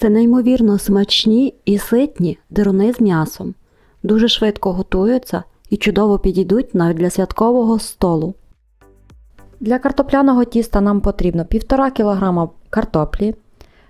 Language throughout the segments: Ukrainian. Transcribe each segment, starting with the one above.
Це неймовірно смачні і ситні дируни з м'ясом. Дуже швидко готуються і чудово підійдуть навіть для святкового столу. Для картопляного тіста нам потрібно 1,5 кг картоплі,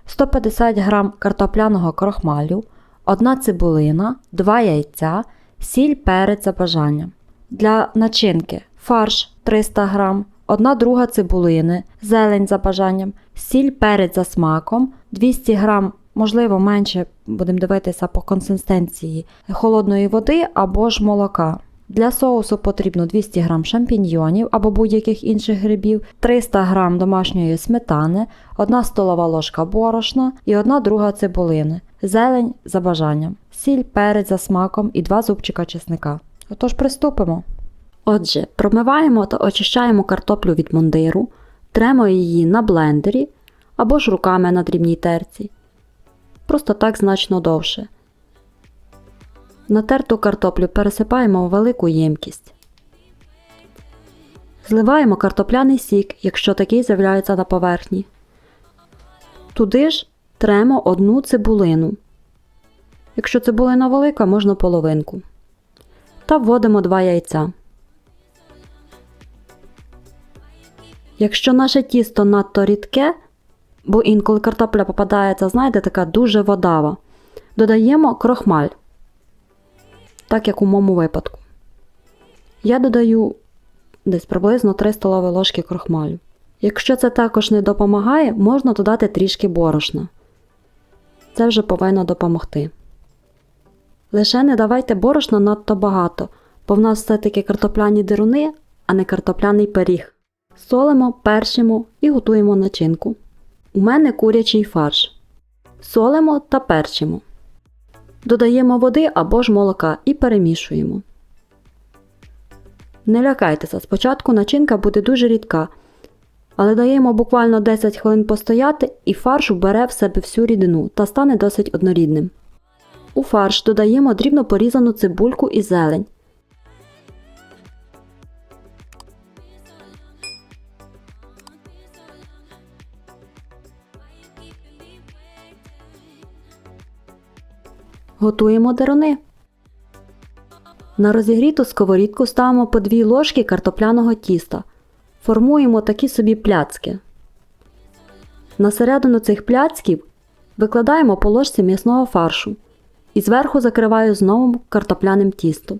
150 г картопляного крохмалю, 1 цибулина, 2 яйця, сіль, перець за бажанням. Для начинки фарш 300 г, 1 друга цибулини, зелень за бажанням, сіль, перець за смаком, 200 г, можливо, менше будемо дивитися по консистенції холодної води або ж молока. Для соусу потрібно 200 г шампіньйонів або будь-яких інших грибів, 300 г домашньої сметани, 1 столова ложка борошна і 1 друга цибулини, зелень за бажанням, сіль, перець за смаком і 2 зубчика чесника. Отож приступимо. Отже, промиваємо та очищаємо картоплю від мундиру, тремо її на блендері або ж руками на дрібній терці. Просто так значно довше. Натерту картоплю пересипаємо у велику ємкість. Зливаємо картопляний сік, якщо такий з'являється на поверхні. Туди ж тремо одну цибулину. Якщо цибулина велика, можна половинку. Та вводимо 2 яйця. Якщо наше тісто надто рідке, бо інколи картопля попадається, знаєте, така дуже водава, додаємо крохмаль так як у моєму випадку. Я додаю десь приблизно 3 столові ложки крохмалю. Якщо це також не допомагає, можна додати трішки борошна. Це вже повинно допомогти. Лише не давайте борошна надто багато, бо в нас все-таки картопляні дируни, а не картопляний пиріг. Солимо, першимо і готуємо начинку. У мене курячий фарш. Солимо та перчимо. Додаємо води або ж молока і перемішуємо. Не лякайтеся, спочатку начинка буде дуже рідка, але даємо буквально 10 хвилин постояти і фарш вбере в себе всю рідину та стане досить однорідним. У фарш додаємо дрібно порізану цибульку і зелень. Готуємо деруни. На розігріту сковорідку ставимо по 2 ложки картопляного тіста. Формуємо такі собі пляцки. На середину цих пляцків викладаємо по ложці м'ясного фаршу і зверху закриваю знову картопляним тістом.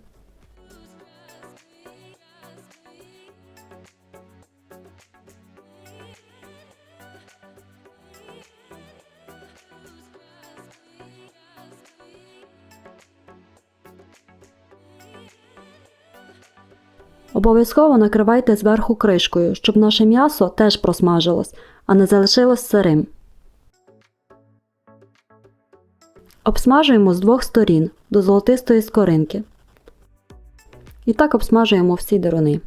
Обов'язково накривайте зверху кришкою, щоб наше м'ясо теж просмажилось, а не залишилось сирим. Обсмажуємо з двох сторін до золотистої скоринки. І так обсмажуємо всі деруни.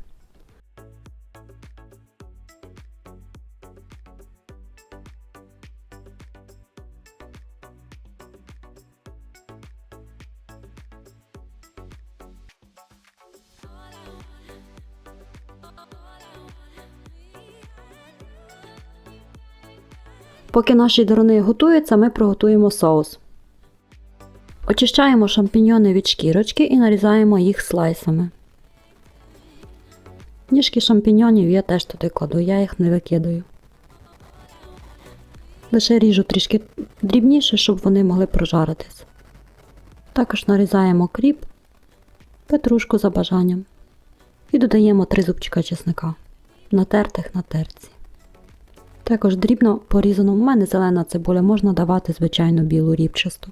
Поки наші деруни готуються, ми приготуємо соус. Очищаємо шампіньйони від шкірочки і нарізаємо їх слайсами. Ніжки шампіньйонів я теж туди кладу, я їх не викидаю. Лише ріжу трішки дрібніше, щоб вони могли прожаритись. Також нарізаємо кріп, петрушку за бажанням і додаємо 3 зубчика чесника, натертих на терці. Також дрібно порізану в мене зелена цибуля можна давати звичайно білу рібчасту.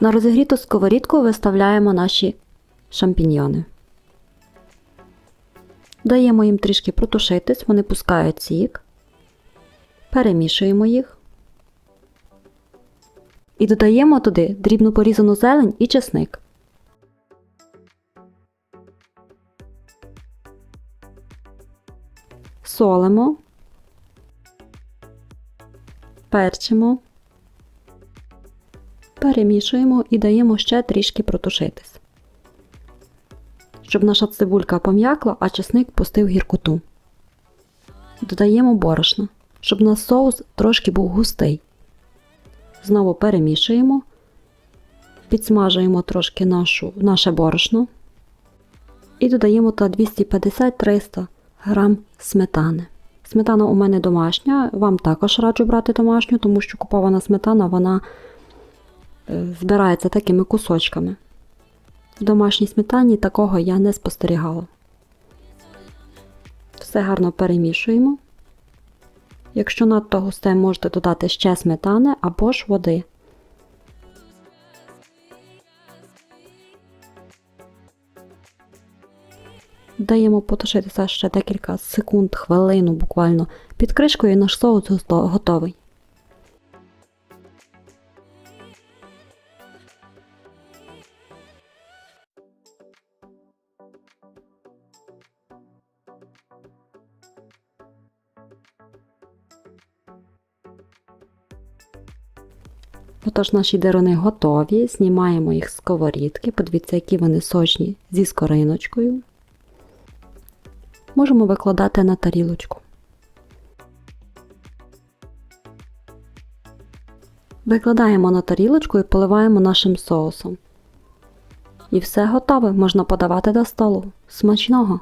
На розігріту сковорідку виставляємо наші шампіньйони. Даємо їм трішки протушитись, вони пускають сік. Перемішуємо їх. І додаємо туди дрібно порізану зелень і чесник. Солимо, перчимо, перемішуємо і даємо ще трішки протушитись, щоб наша цибулька пом'якла, а чесник пустив гіркоту. Додаємо борошна, щоб у нас соус трошки був густий. Знову перемішуємо, підсмажуємо трошки нашу, наше борошно і додаємо та 250-300 грам сметани. Сметана у мене домашня, вам також раджу брати домашню, тому що купована сметана вона е, збирається такими кусочками. В домашній сметані такого я не спостерігала. Все гарно перемішуємо. Якщо надто густе, можете додати ще сметани або ж води. Даємо потушитися ще декілька секунд, хвилину буквально під кришкою наш соус готовий. Отож, наші деруни готові. Знімаємо їх з сковорідки. Подивіться, які вони сочні зі скориночкою. Можемо викладати на тарілочку. Викладаємо на тарілочку і поливаємо нашим соусом. І все готове, можна подавати до столу. Смачного!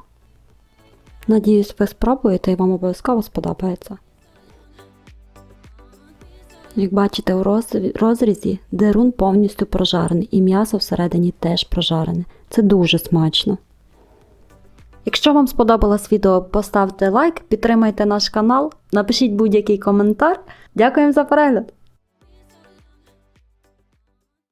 Надіюсь, ви спробуєте і вам обов'язково сподобається. Як бачите, у розрізі дерун повністю прожарений і м'ясо всередині теж прожарене. Це дуже смачно. Якщо вам сподобалось відео, поставте лайк, підтримайте наш канал, напишіть будь-який коментар. Дякуємо за перегляд!